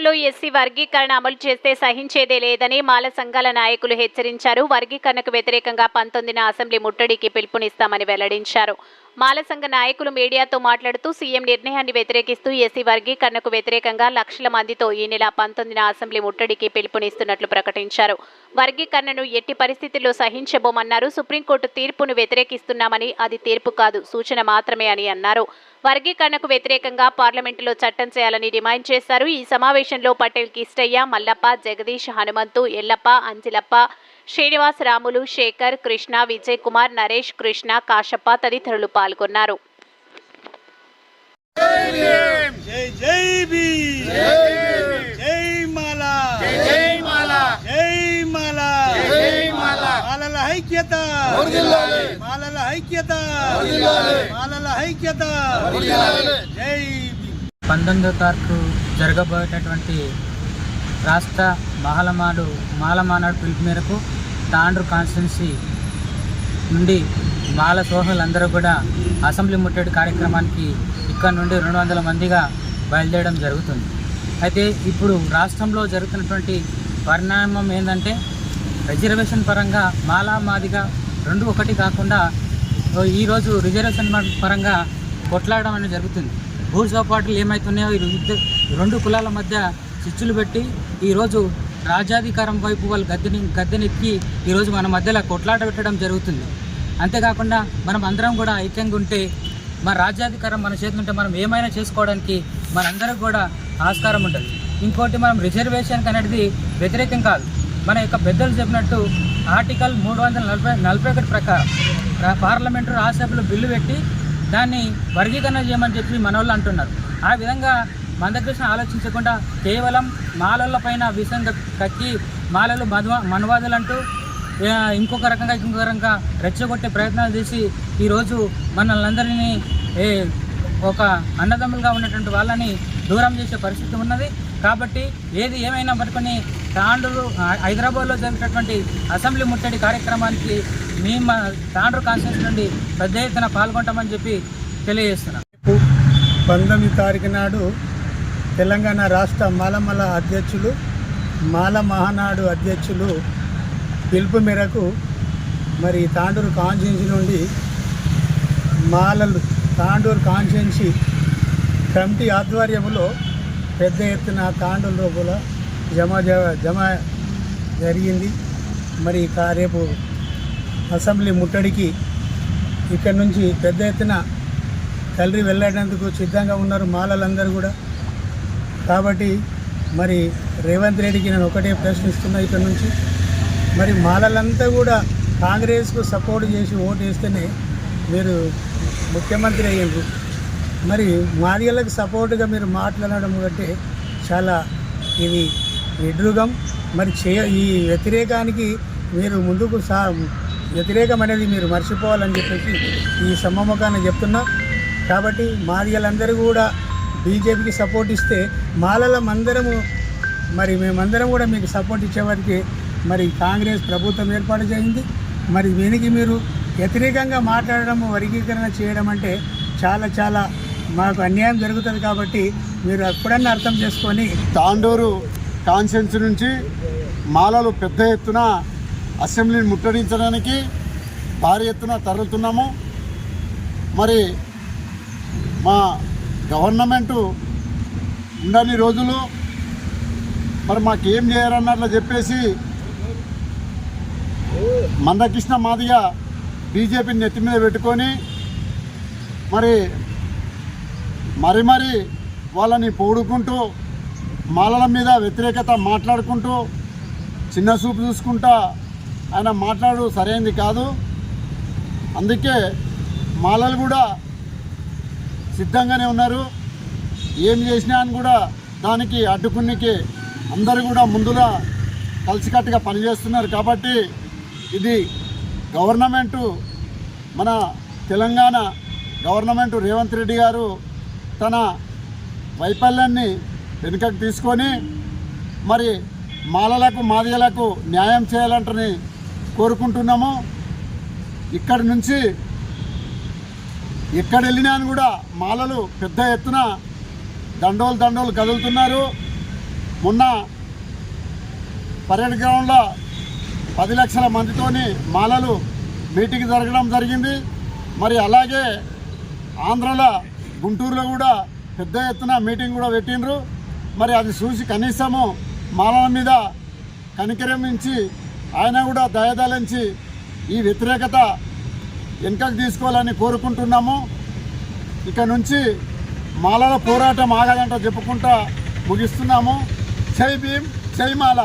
రాష్ట్రంలో ఎస్సీ వర్గీకరణ అమలు చేస్తే సహించేదే లేదని మాల సంఘాల నాయకులు హెచ్చరించారు. వర్గీకరణకు వ్యతిరేకంగా పంతొమ్మిదిన అసెంబ్లీ ముట్టడికి పిలుపునిస్తామని వెల్లడించారు. మాల సంఘ నాయకులు మీడియాతో మాట్లాడుతూ సీఎం నిర్ణయాన్ని వ్యతిరేకిస్తూ ఎస్సీ వర్గీకరణకు వ్యతిరేకంగా లక్షల మందితో ఈ నెల పంతొమ్మిదిన అసెంబ్లీ ముట్టడికి పిలుపునిస్తున్నట్లు ప్రకటించారు. వర్గీకరణను ఎట్టి పరిస్థితుల్లో సహించబోమన్నారు. సుప్రీంకోర్టు తీర్పును వ్యతిరేకిస్తున్నామని అది తీర్పు కాదు సూచన మాత్రమే అని అన్నారు. వర్గీకరణకు వ్యతిరేకంగా పార్లమెంటులో చట్టం చేయాలని డిమాండ్ చేశారు. ఈ సమావేశంలో పటేల్ కిష్టయ్య మల్లప్ప జగదీష్ హనుమంతు ఎల్లప్ప అంజిలప్ప శ్రీనివాస్ రాములు శేఖర్ కృష్ణ విజయ్ కుమార్ నరేష్ కృష్ణ కాశప్ప తదితరులు పాల్గొన్నారు. జై జై బి జై మాలా జై మాల జై మాలా జై మాల మాలల ఐక్యత. మాలల ఐక్యత. మాలల ఐక్యత. జై పంతొమ్మిదో తారీఖు జరగబోయేటటువంటి రాష్ట్ర మాలమాడు మాలమానాడు పిలుపు మేరకు తాండ్రు కాన్స్టిట్యున్సీ నుండి మాల సోహలందరూ కూడా అసెంబ్లీ ముట్టడి కార్యక్రమానికి ఇక్కడ నుండి రెండు వందల మందిగా బయలుదేరడం జరుగుతుంది అయితే ఇప్పుడు రాష్ట్రంలో జరుగుతున్నటువంటి పరిణామం ఏంటంటే రిజర్వేషన్ పరంగా మాలా మాదిగా రెండు ఒకటి కాకుండా ఈరోజు రిజర్వేషన్ పరంగా కొట్లాడడం అనేది జరుగుతుంది. భూ సోపాట్లు ఏమవుతున్నాయో ఈ రెండు కులాల మధ్య చిచ్చులు పెట్టి ఈరోజు రాజ్యాధికారం వైపు వాళ్ళు గద్దెని గద్దెనెక్కి ఈరోజు మన మధ్యలో కొట్లాట పెట్టడం జరుగుతుంది. అంతేకాకుండా మనం అందరం కూడా ఐక్యంగా ఉంటే మన రాజ్యాధికారం మన చేతులు ఉంటే మనం ఏమైనా చేసుకోవడానికి మనందరం కూడా ఆస్కారం ఉంటుంది. ఇంకోటి మనం రిజర్వేషన్ అనేది వ్యతిరేకం కాదు. మన యొక్క పెద్దలు చెప్పినట్టు ఆర్టికల్ మూడు వందల నలభై నలభై ఒకటి ప్రకారం పార్లమెంటు రాజ్యసభలో బిల్లు పెట్టి దాన్ని వర్గీకరణ చేయమని చెప్పి మన వాళ్ళు అంటున్నారు. ఆ విధంగా మందకృష్ణ ఆలోచించకుండా కేవలం మాలల పైన విషం కక్కి మాలలు మధు మనువాదులు అంటూ ఇంకొక రకంగా ఇంకొక రకంగా రెచ్చగొట్టే ప్రయత్నాలు చేసి ఈరోజు మనల్ని అందరినీ ఒక అన్నదమ్ములుగా ఉన్నటువంటి వాళ్ళని దూరం చేసే పరిస్థితి ఉన్నది. కాబట్టి ఏది ఏమైనా పట్టుకొని తాండూరు హైదరాబాద్లో జరిగినటువంటి అసెంబ్లీ ముట్టడి కార్యక్రమానికి మేము తాండూరు తాండ్రు కాన్స్టిట్యూన్స్ నుండి పెద్ద ఎత్తున పాల్గొంటామని చెప్పి తెలియజేస్తున్నాం. పంతొమ్మిది తారీఖు నాడు తెలంగాణ రాష్ట్ర మాలమల అధ్యక్షులు మాల మహానాడు అధ్యక్షులు పిలుపు మేరకు మరి తాండూరు కాన్స్టిట్యూన్సీ నుండి మాలలు తాండూరు కాన్స్టిట్యూన్సీ కమిటీ ఆధ్వర్యంలో పెద్ద ఎత్తున తాండూరు లోపల జమ జ- జమ జరిగింది. మరి రేపు అసెంబ్లీ ముట్టడికి ఇక్కడ నుంచి పెద్ద ఎత్తున తల్లి వెళ్ళేటందుకు సిద్ధంగా ఉన్నారు మాలలందరూ కూడా. కాబట్టి మరి రేవంత్ రెడ్డికి నేను ఒకటే ప్రశ్నిస్తున్నా ఇక్కడ నుంచి. మరి మాలలంతా కూడా కాంగ్రెస్కు సపోర్ట్ చేసి ఓటు వేస్తేనే మీరు ముఖ్యమంత్రి అయ్యారు మరి మాదిగలకు సపోర్ట్గా మీరు మాట్లాడడం అంటే చాలా ఇది విడ్రుగం మరి చే ఈ వ్యతిరేకానికి మీరు ముందుకు సా వ్యతిరేకం అనేది మీరు మర్చిపోవాలని చెప్పేసి ఈ సమ్మముఖాన్ని చెప్తున్నా. కాబట్టి మాదిగలందరూ కూడా బీజేపీకి సపోర్ట్ ఇస్తే మాలలం అందరము మరి మేమందరం కూడా మీకు సపోర్ట్ ఇచ్చేవారికి మరి కాంగ్రెస్ ప్రభుత్వం ఏర్పాటు చేయింది. మరి దీనికి మీరు వ్యతిరేకంగా మాట్లాడడం వర్గీకరణ చేయడం అంటే చాలా చాలా మాకు అన్యాయం జరుగుతుంది కాబట్టి మీరు ఎప్పుడన్నా అర్థం చేసుకొని తాండూరు కాన్సెన్స్ నుంచి మాలలు పెద్ద ఎత్తున అసెంబ్లీని ముట్టడించడానికి భారీ ఎత్తున తరలుతున్నాము. మరి మా గవర్నమెంటు ఉండని రోజులు. మరి మాకేం చేయరన్నట్లు చెప్పేసి మందకృష్ణ మాదిగా బీజేపీని నెత్తి మీద పెట్టుకొని మరి మరి మరి వాళ్ళని పొగుడుకుంటూ మాలల మీద వ్యతిరేకత మాట్లాడుకుంటూ చిన్న చూపు చూసుకుంటా ఆయన మాట్లాడు సరైనది కాదు. అందుకే మాలలు కూడా సిద్ధంగానే ఉన్నారు. ఏం చేసినా అని కూడా దానికి అడ్డుకునికి అందరూ కూడా ముందుగా కలిసికట్టుగా పనిచేస్తున్నారు. కాబట్టి ఇది గవర్నమెంటు మన తెలంగాణ గవర్నమెంట్ రేవంత్ రెడ్డి గారు తన వైఫల్యాన్ని వెనుకకు తీసుకొని మరి మాలలకు మాదిగలకు న్యాయం చేయాలంటని కోరుకుంటున్నాము. ఇక్కడి నుంచి ఎక్కడ వెళ్ళినా కూడా మాలలు పెద్ద ఎత్తున దండోలు దండోలు కదులుతున్నారు. మొన్న పరేడ్ గ్రౌండ్లో పది లక్షల మందితోని మాలలు మీటింగ్ జరగడం జరిగింది. మరి అలాగే ఆంధ్రలో గుంటూరులో కూడా పెద్ద ఎత్తున మీటింగ్ కూడా పెట్టిండ్రు. మరి అది చూసి కనీసము మాలల మీద కనికరమించి ఆయన కూడా దయదలించి ఈ వ్యతిరేకత వెనుకకు తీసుకోవాలని కోరుకుంటున్నాము. ఇక నుంచి మాలల పోరాటం ఆగదంట చెప్పుకుంటా ముగిస్తున్నాము. జై భీమ్ జై మాల.